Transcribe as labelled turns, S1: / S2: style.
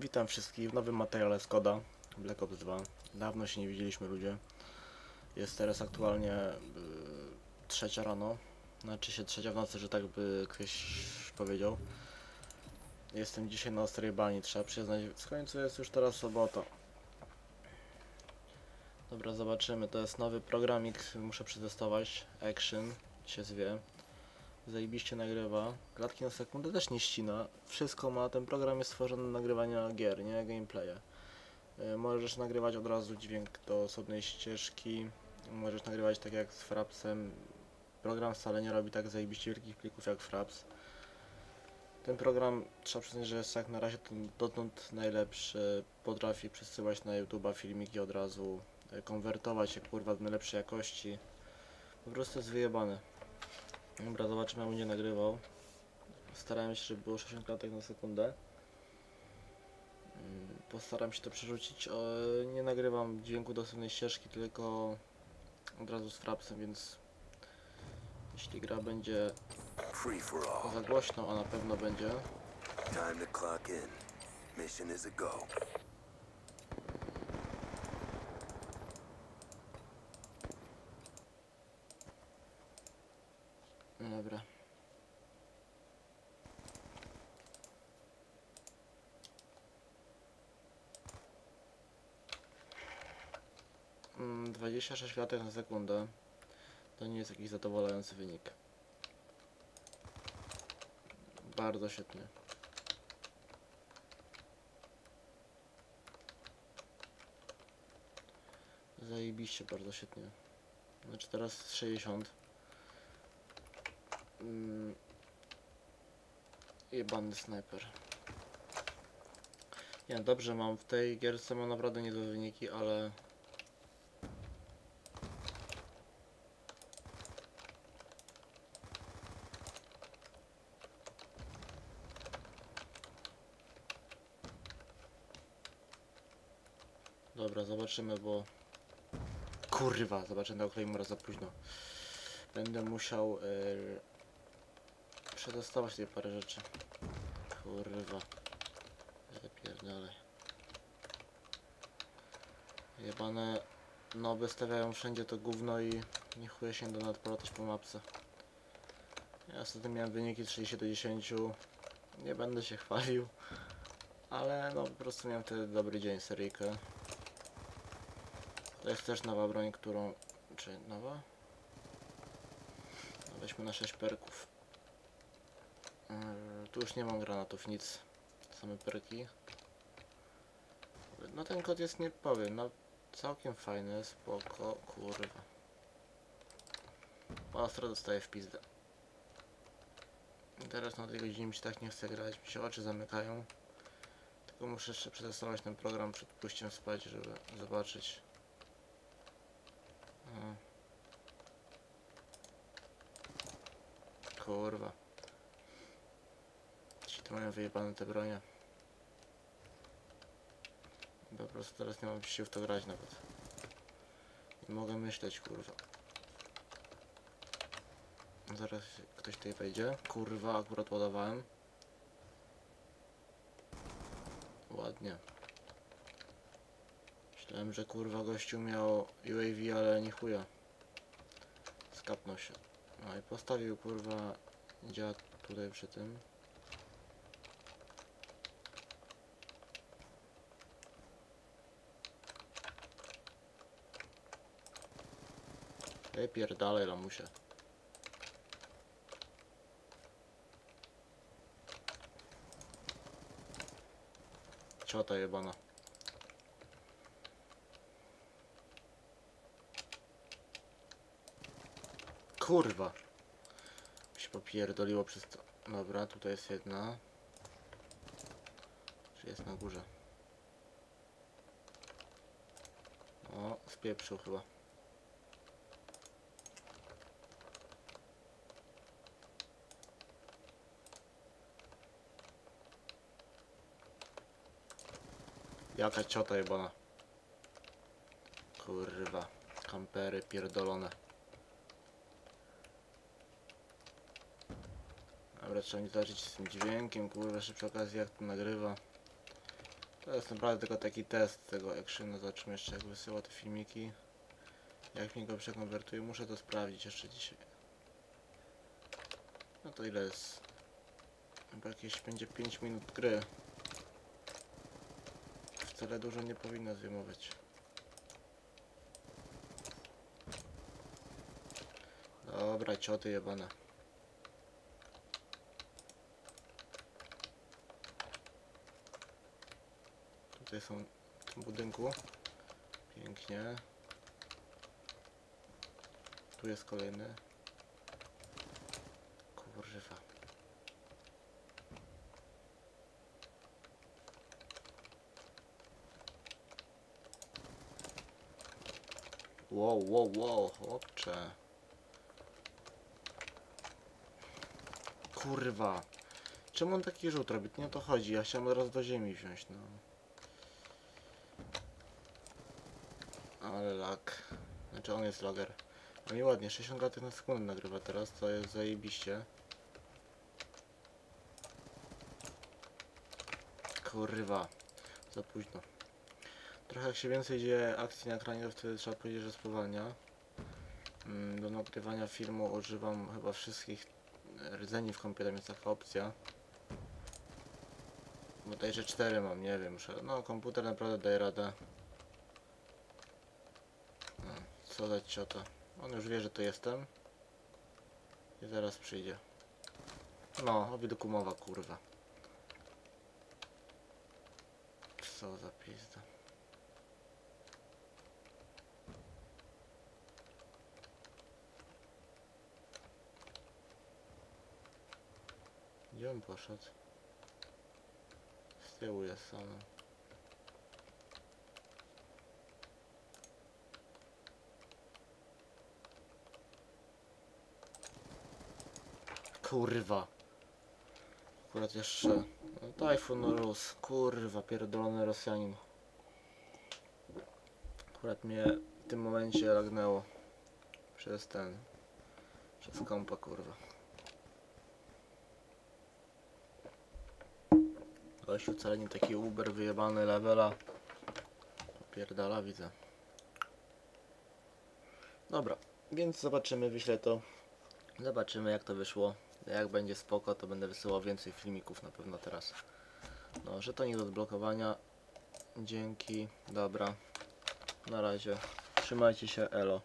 S1: Witam wszystkich w nowym materiale Skoda Black Ops 2. Dawno się nie widzieliśmy ludzie. Jest teraz aktualnie y, trzecia rano. Znaczy się trzecia w nocy, że tak by ktoś powiedział. Jestem dzisiaj na ostrej bani, trzeba przyznać. W końcu jest już teraz sobota. Dobra, zobaczymy. To jest nowy programik, muszę przetestować. Action się zwie. Zajebiście nagrywa. Klatki na sekundę też nie ścina. Wszystko ma, ten program jest stworzony do nagrywania gier, nie gameplaye. Y, Możesz nagrywać od razu dźwięk do osobnej ścieżki. Możesz nagrywać tak jak z Frapsem. Program wcale nie robi tak zajebiście wielkich plików jak Fraps. Ten program trzeba przyznać, że jest jak na razie dotąd najlepszy. Potrafi przesyłać na YouTube'a filmiki od razu, y, konwertować je kurwa do najlepszej jakości. Po prostu jest wyjebany. Dobra, zobaczymy jak będzie nagrywał. Starałem się, żeby było 60 klatek na sekundę. Mm, Postaram się to przerzucić. Nie nagrywam dźwięku do osobnej ścieżki, tylko od razu z frapsem, więc jeśli gra będzie za głośno, a na pewno będzie,
S2: Time to clock in. Mission is a go.
S1: no dobra. Mm, 26 klatek na sekundę to nie jest jakiś zadowalający wynik. Bardzo świetnie. Zajebiście, bardzo świetnie. Znaczy teraz 60. Mm. Jebany snajper. Ja dobrze mam w tej gierce mam naprawdę niezłe wyniki, ale Dobra, zobaczymy, bo... Kurwa, zobaczę na Claymora za późno. Będę musiał yy, przetestować tutaj parę rzeczy. Kurwa. Ja pierdolę. Jebane noby stawiają wszędzie to gówno i nie chuje się do nadpolatać po mapce. Ja wtedy miałem wyniki 30 do 10. Nie będę się chwalił. Ale no po prostu miałem wtedy dobry dzień seryjkę. To jest też nowa broń, którą... Czy nowa? No weźmy na 6 perków. Yy, tu już nie mam granatów, nic. Same perki. No ten kod jest, nie powiem, no całkiem fajny, spoko, kurwa. Ostro dostaję w pizdę. Teraz na tej godzinie mi się tak nie chce grać, mi się oczy zamykają. Tylko muszę jeszcze przetestować ten program przed pójściem spać, żeby zobaczyć. O. Kurwa. Ci to mają wyjebane te bronie. Po prostu teraz nie mam sił w to grać nawet. Nie mogę myśleć, kurwa. Zaraz ktoś tutaj wejdzie. Kurwa, akurat ładowałem. Ładnie. Myślałem, że kurwa gościu miał UAV, ale nie chuja. Skapnął się. No i postawił kurwa dziad tutaj przy tym. Ej pierdalej lamusie. Ciota jebana. Kurwa. Się popierdoliło przez to. Dobra, tutaj jest jedna. Czy jest na górze? O, spieprzył chyba. Jaka ciota jebana. Kurwa. Kampery pierdolone. Dobra, trzeba mi zobaczyć z tym dźwiękiem, kurwa, jeszcze przy okazji jak to nagrywa. To jest naprawdę tylko taki test tego actionu. Zobaczymy jeszcze jak wysyła te filmiki. Jak mi go przekonwertuje, muszę to sprawdzić jeszcze dzisiaj. No to ile jest? Chyba jakieś będzie 5 minut gry. Wcale dużo nie powinno zajmować. Dobra, cioty jebane. Tutaj są w tym budynku. Pięknie. Tu jest kolejny. Kurwa. Wow, wow, wow, chłopcze. Kurwa. Czemu on taki rzut robi? Nie o to chodzi. Ja chciałem od razu do ziemi wziąć, no. Ale lag. Znaczy on jest lager. No i ładnie, 60 klatek na sekundę nagrywa teraz, to jest zajebiście. Kurwa. Za późno. Trochę jak się więcej dzieje akcji na ekranie, to wtedy trzeba powiedzieć, że spowalnia. Mm, Do nagrywania filmu używam chyba wszystkich rdzeni w komputerze, jest taka opcja. Bodajże 4 mam, nie wiem, muszę... No komputer naprawdę daje radę. No, co dać ciota. On już wie, że to jestem. I zaraz przyjdzie. No, o widoku mowa, kurwa. Co za pizda. Gdzie on poszedł? Z tyłu jest. Kurwa. Akurat jeszcze... No, Tajfun Rus. Kurwa, pierdolony Rosjanin. Akurat mnie w tym momencie lagnęło. Przez ten... Przez kompa, kurwa. Gościu wcale nie taki uber wyjebany levela. Popierdala, widzę. Dobra, więc zobaczymy, wyślę to. Zobaczymy jak to wyszło. Jak będzie spoko, to będę wysyłał więcej filmików na pewno teraz. No, że to nie do odblokowania. Dzięki, dobra. Na razie. Trzymajcie się, elo.